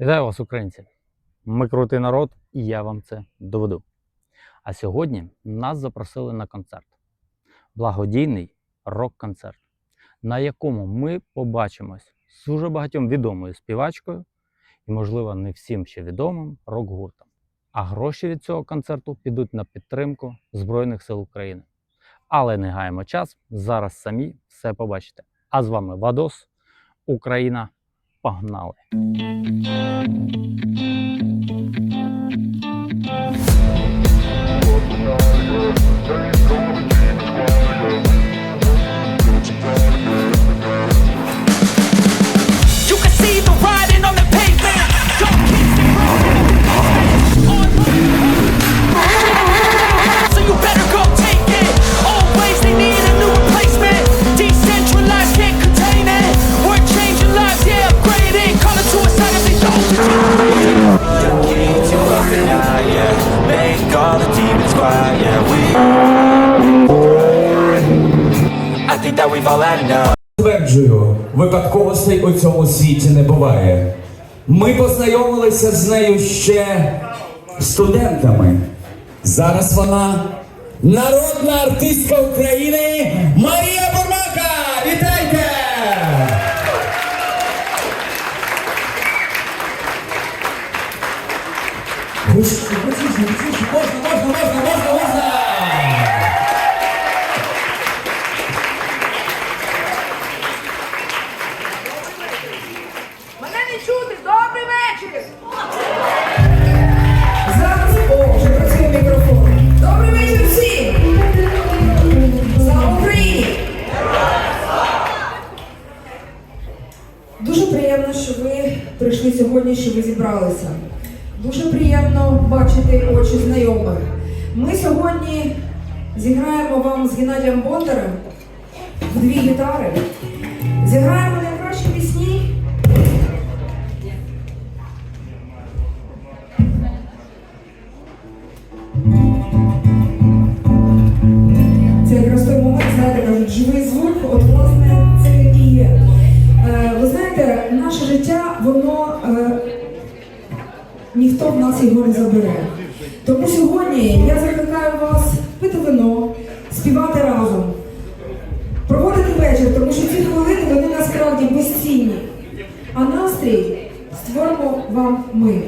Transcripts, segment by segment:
Вітаю вас, українці! Ми крутий народ, і я вам це доведу. А сьогодні нас запросили на концерт. Благодійний рок-концерт, на якому ми побачимось з дуже багатьом відомою співачкою і, можливо, не всім ще відомим рок-гуртом. А гроші від цього концерту підуть на підтримку Збройних сил України. Але не гаємо час, зараз самі все побачите. А з вами Вадос, Україна. Погнали! The yeah. We. I think that we've all had enough. Стверджую, випадковостей у цьому світі не буває. Ми познайомилися з нею ще студентами. Зараз вона народна артистка України Марія Бурмака! Вітайте! Гучно, дві гітари. Зіграємо найкращі пісні Це якраз той момент, знаєте, кажуть, живий звук, от власне це і є. Е, ви знаєте, наше життя, воно е, ніхто в нас його не забере. Тому сьогодні я насправді безцінні. А настрій створимо вам ми.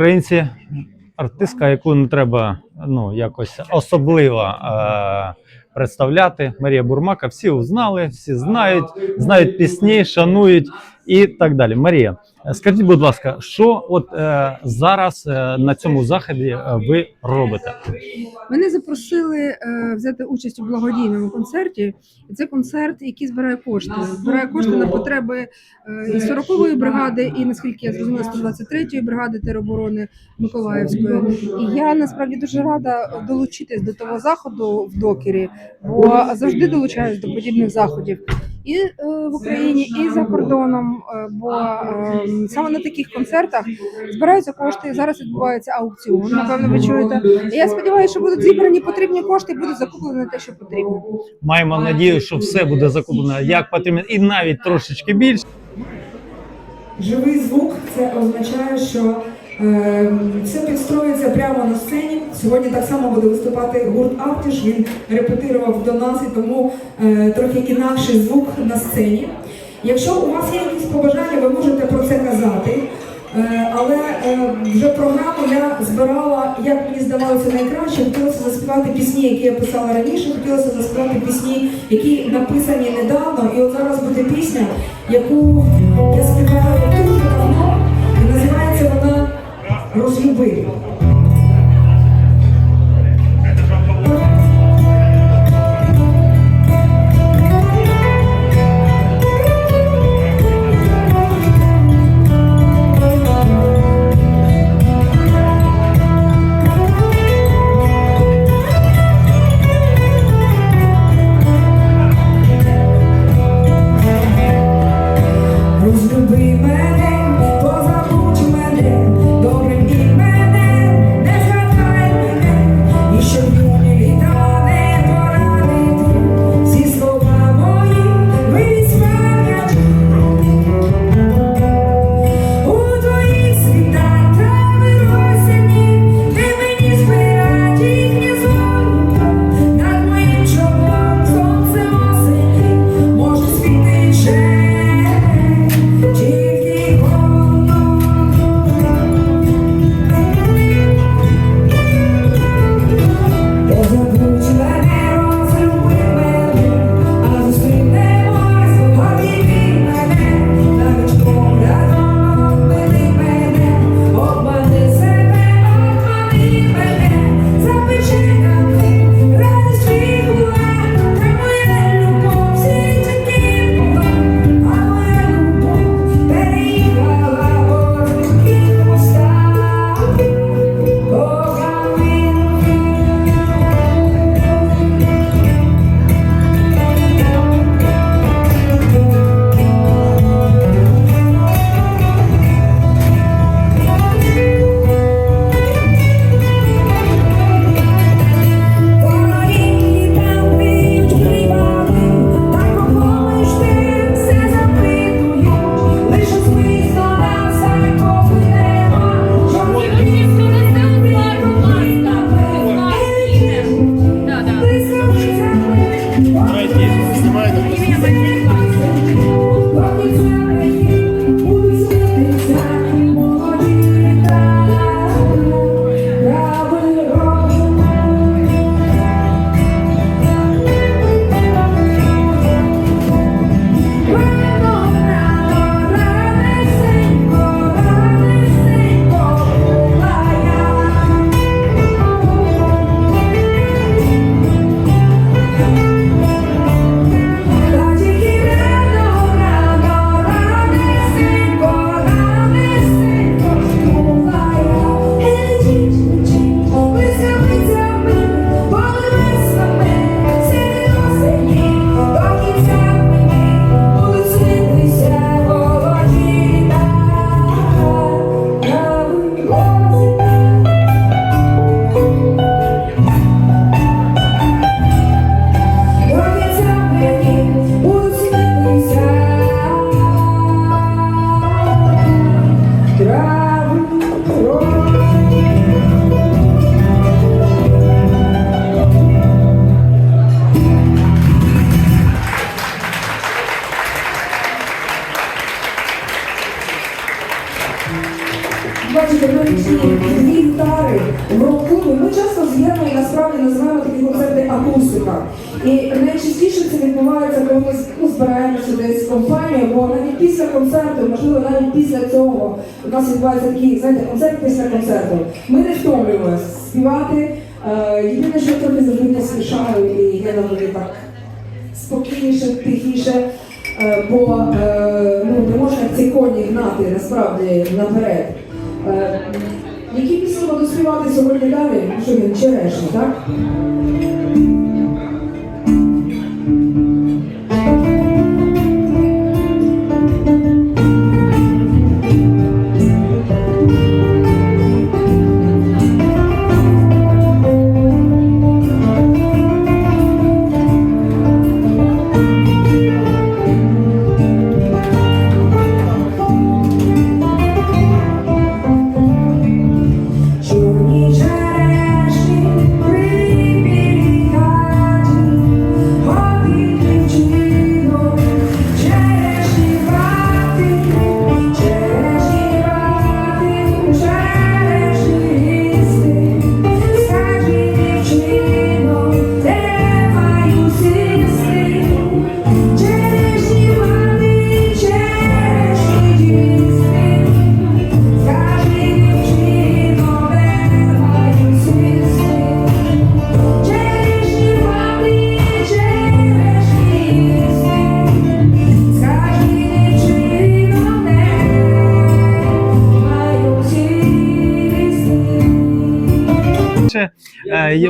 Українці, артистка, яку не треба ну, якось особливо е, представляти. Марія Бурмака, всі узнали, всі знають, знають пісні, шанують і так далі. Марія, е, скажіть, будь ласка, що от е, зараз е, на цьому заході е, ви робите? Мене запросили е, взяти участь у благодійному концерті. Це концерт, який збирає кошти. Збирає кошти на потреби е, 40-ї бригади, і наскільки я зрозуміла, 123-ї бригади тероборони Миколаївської. І я насправді дуже рада долучитись до того заходу в докері, бо завжди долучаюсь до подібних заходів. І е, в Україні, і за кордоном, е, бо е, саме на таких концертах збираються кошти. Зараз відбувається аукціон. Напевно, ви чуєте. І я сподіваюся, що будуть зібрані потрібні кошти і буде закуплено те, що потрібно. Маємо надію, що все буде закуплено як потрібно, і навіть трошечки більше. Живий звук це означає, що е, все підстроюється прямо на сцені. Сьогодні так само буде виступати гурт Автіш. Він репетирував до нас і тому е, трохи інакший звук на сцені. Якщо у вас є якісь побажання, ви можете про це казати. Е, але е, вже програму я збирала, як мені здавалося, найкраще. Хотілося заспівати пісні, які я писала раніше. Хотілося заспівати пісні, які написані недавно. І от зараз буде пісня, яку я співала Próximo bem. Насправді називаємо такі концерти акустика. І найчастіше це відбувається, коли ми ну, збираємося десь з компанією, бо навіть після концерту, можливо, навіть після цього у нас відбувається такий, знаєте, концерт після концерту. Ми не втомлюємося співати. Е, Єдине, що трохи завжди поспішаю, і я навіть так спокійніше, тихіше, е, бо е, ну, не можна ці коні гнати насправді наперед. Які пісні доспівати співати сьогодні далі? Що він черешні, так?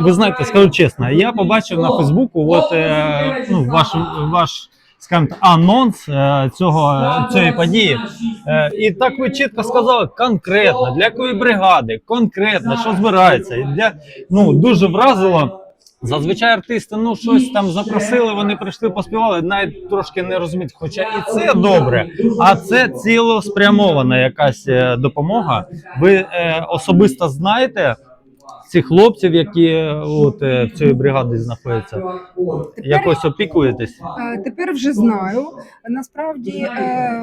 Ви знаєте, скажу чесно, я побачив на Фейсбуку, от е, ну, ваш, ваш скажімо, анонс е, цього цієї події. Е, і так ви чітко сказали, конкретно для якої бригади, конкретно, що збирається. Для, ну, дуже вразило. Зазвичай артисти ну щось там запросили, вони прийшли, поспівали, навіть трошки не розуміють. Хоча і це добре, а це цілеспрямована якась допомога. Ви е, особисто знаєте цих хлопців, які е, от е, в цій бригаді знаходяться? Якось опікуєтесь? Е, Тепер вже знаю. Насправді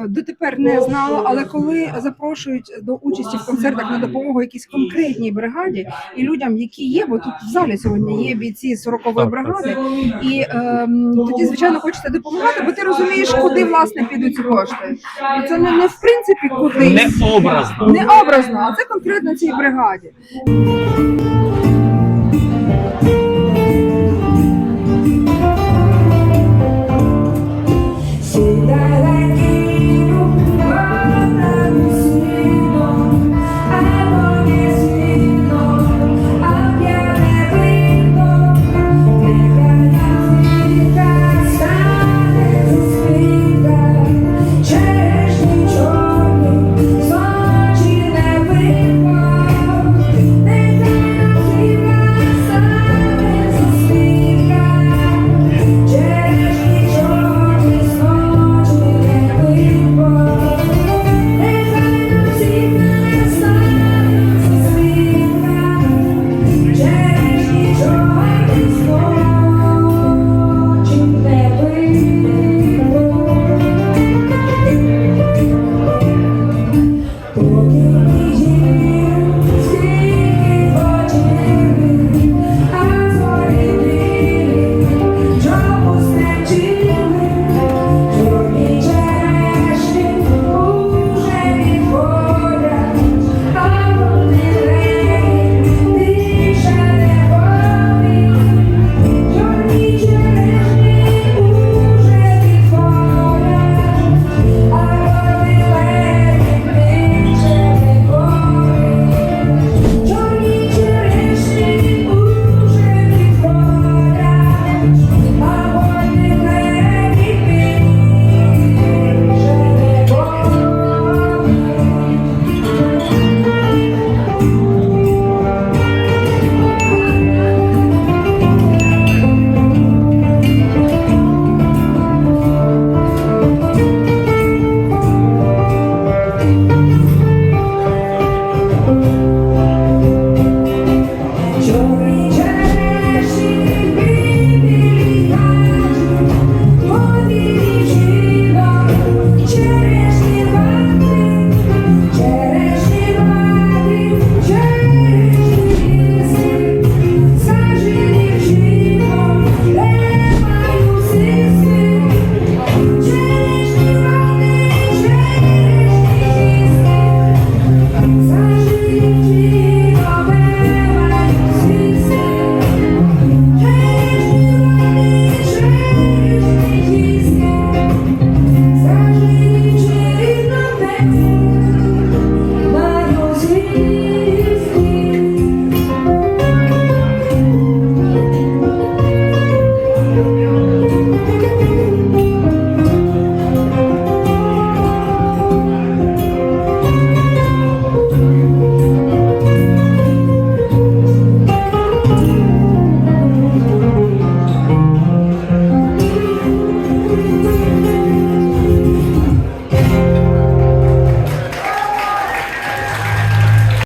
дотепер не знала, але коли запрошують до участі в концертах на допомогу якійсь конкретній бригаді і людям, які є, бо тут в залі сьогодні є бійці 40-ї бригади, і е, тоді звичайно хочеться допомагати, бо ти розумієш, куди власне підуть ці кошти. І це не, не в принципі куди Не образно. не образно, а це конкретно цій бригаді. Thank you.